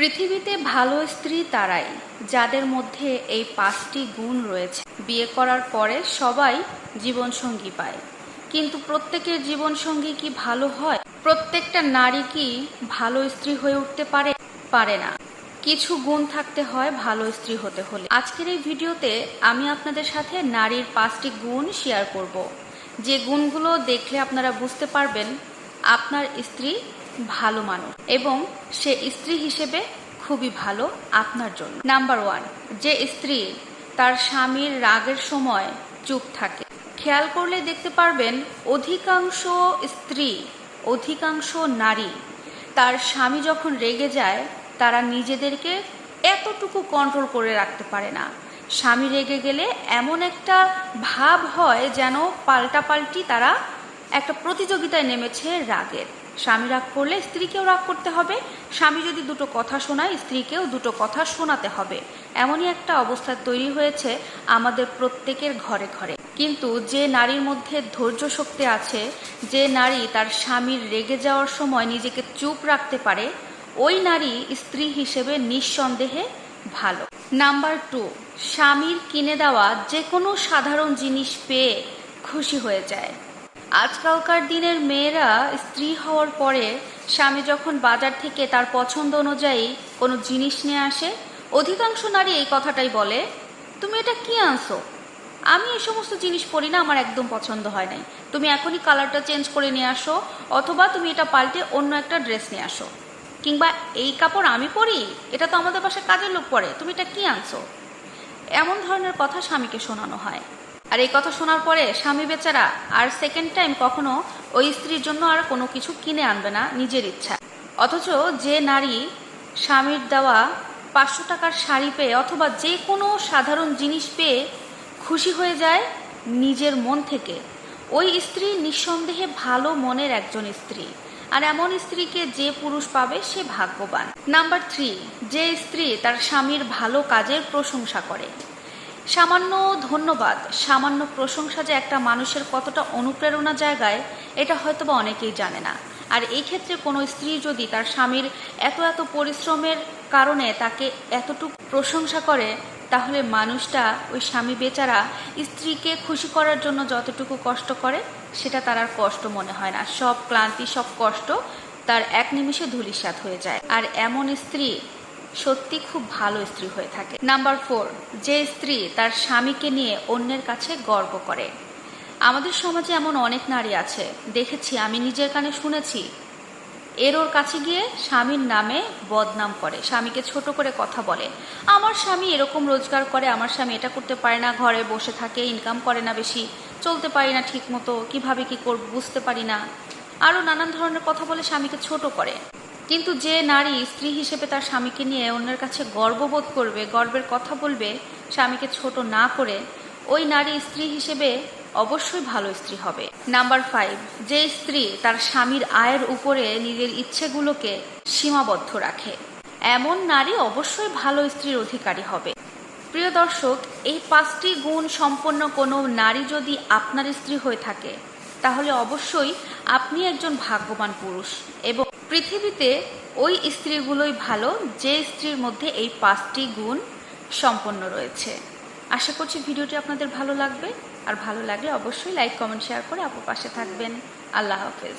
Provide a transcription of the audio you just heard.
পৃথিবীতে ভালো স্ত্রী তারাই, যাদের মধ্যে এই পাঁচটি গুণ রয়েছে। বিয়ে করার পরে সবাই জীবনসঙ্গী পায়। কিন্তু প্রত্যেকের জীবনসঙ্গী কি ভালো হয়? প্রত্যেকটা নারী কি ভালো স্ত্রী হয়ে উঠতে পারে? পারে না। কিছু গুণ থাকতে হয় ভালো স্ত্রী হতে হলে। আজকের এই ভিডিওতে আমি আপনাদের সাথে নারীর পাঁচটি গুণ শেয়ার করব। যে গুণগুলো দেখলে আপনারা বুঝতে পারবেন, আপনার স্ত্রী ভালো মানুষ এবং সে স্ত্রী হিসেবে খুবই ভালো আপনার জন্য। নাম্বার ওয়ান যে স্ত্রী তার স্বামীর রাগের সময় চুপ থাকে। খেয়াল করলে দেখতে পারবেন অধিকাংশ স্ত্রী, অধিকাংশ নারী তার স্বামী যখন রেগে যায়, তারা নিজেদেরকে এতটুকু কন্ট্রোল করে রাখতে পারে না। স্বামী রেগে গেলে এমন একটা ভাব হয় যেন পাল্টাপাল্টি তারা একটা প্রতিযোগিতায় নেমেছে রাগের। স্বামী রাগ করলে স্ত্রীকেও রাগ করতে হবে। স্বামী যদি দুটো কথা শোনায়, স্ত্রীকেও দুটো কথা শোনাতে হবে। এমনই একটা অবস্থা তৈরি হয়েছে আমাদের প্রত্যেকের ঘরে ঘরে। কিন্তু যে নারীর মধ্যে ধৈর্য শক্তি আছে, যে নারী তার স্বামীর রেগে যাওয়ার সময় নিজেকে চুপ রাখতে পারে, ওই নারী স্ত্রী হিসেবে নিঃসন্দেহে ভালো। নাম্বার টু, স্বামীর কিনে দেওয়া যে কোনো সাধারণ জিনিস পেয়ে খুশি হয়ে যায়। আজকালকার দিনের মেয়েরা স্ত্রী হওয়ার পরে স্বামী যখন বাজার থেকে তার পছন্দ অনুযায়ী কোনো জিনিস নিয়ে আসে, অধিকাংশ নারী এই কথাটাই বলে, তুমি এটা কি আনছো? আমি এই সমস্ত জিনিস পরি না, আমার একদম পছন্দ হয় নাই। তুমি এখনই কালারটা চেঞ্জ করে নিয়ে আসো, অথবা তুমি এটা পাল্টে অন্য একটা ড্রেস নিয়ে আসো। কিংবা এই কাপড় আমি পরি? এটা তো আমাদের বাসায় কাজের লোক পরে, তুমি এটা কি আনছো? এমন ধরনের কথা স্বামীকে শোনানো হয়। আর এই কথা শোনার পরে স্বামী বেচারা আর সেকেন্ড টাইম কখনো ওই স্ত্রীর জন্য আর কোনো কিছু কিনে আনবে না, নিজের ইচ্ছা। অথচ যে নারী স্বামীর দেওয়া পাঁচশো টাকার শাড়ি পেয়ে অথবা যে কোনো সাধারণ জিনিস পেয়ে খুশি হয়ে যায় নিজের মন থেকে। ওই স্ত্রী নিঃসন্দেহে ভালো মনের একজন স্ত্রী। আর এমন স্ত্রীকে যে পুরুষ পাবে সে ভাগ্যবান। নাম্বার থ্রি যে স্ত্রী তার স্বামীর ভালো কাজের প্রশংসা করে। সামান্য ধন্যবাদ, সামান্য প্রশংসা যে একটা মানুষের কতটা অনুপ্রেরণা জায়গায়, এটা হয়তো বা অনেকেই জানে না। আর এই ক্ষেত্রে কোনো স্ত্রী যদি তার স্বামীর এত এত পরিশ্রমের কারণে তাকে এতটুকু প্রশংসা করে, তাহলে মানুষটা ওই স্বামী বেচারা স্ত্রীকে খুশি করার জন্য যতটুকু কষ্ট করে, সেটা তার আর কষ্ট মনে হয় না। সব ক্লান্তি, সব কষ্ট তার এক নিমিষে ধুলিসাৎ হয়ে যায়। আর এমন স্ত্রী সত্যি খুব ভালো স্ত্রী হয়ে থাকে। নাম্বার ফোর যে স্ত্রী তার স্বামীকে নিয়ে অন্যের কাছে গর্ব করে। আমাদের সমাজে এমন অনেক নারী আছে, দেখেছি, আমি নিজের কানে শুনেছি। এর ওর কাছে গিয়ে স্বামীর নামে বদনাম করে, স্বামীকে ছোট করে কথা বলে। আমার স্বামী এরকম রোজগার করে, আমার স্বামী এটা করতে পারে না, ঘরে বসে থাকে ইনকাম করে না বেশি, চলতে পারি না ঠিক মতো কীভাবে কী করব বুঝতে পারি না। আরও নানান ধরনের কথা বলে স্বামীকে ছোট করে। কিন্তু যে নারী স্ত্রী হিসেবে তার স্বামীকে নিয়ে অন্যের কাছে গর্ববোধ করবে, গর্বের কথা বলবে, স্বামীকে ছোট না করে, ওই নারী স্ত্রী হিসেবে অবশ্যই ভালো স্ত্রী হবে। নাম্বার ফাইভ, যে স্ত্রী তার স্বামীর আয়ের উপরে নিজের ইচ্ছেগুলোকে সীমাবদ্ধ রাখে, এমন নারী অবশ্যই ভালো স্ত্রীর অধিকারী হবে। প্রিয় দর্শক, এই পাঁচটি গুণ সম্পন্ন কোনো নারী যদি আপনার স্ত্রী হয়ে থাকে, তাহলে অবশ্যই আপনি একজন ভাগ্যবান পুরুষ এবং পৃথিবীতে ওই স্ত্রীগুলোই ভালো, যে স্ত্রীর মধ্যে এই পাঁচটি গুণ সম্পন্ন রয়েছে। আশা করছি ভিডিওটি আপনাদের ভালো লাগবে। আর ভালো লাগলে অবশ্যই লাইক, কমেন্ট, শেয়ার করে আপনার পাশে থাকবেন। আল্লাহ হাফেজ।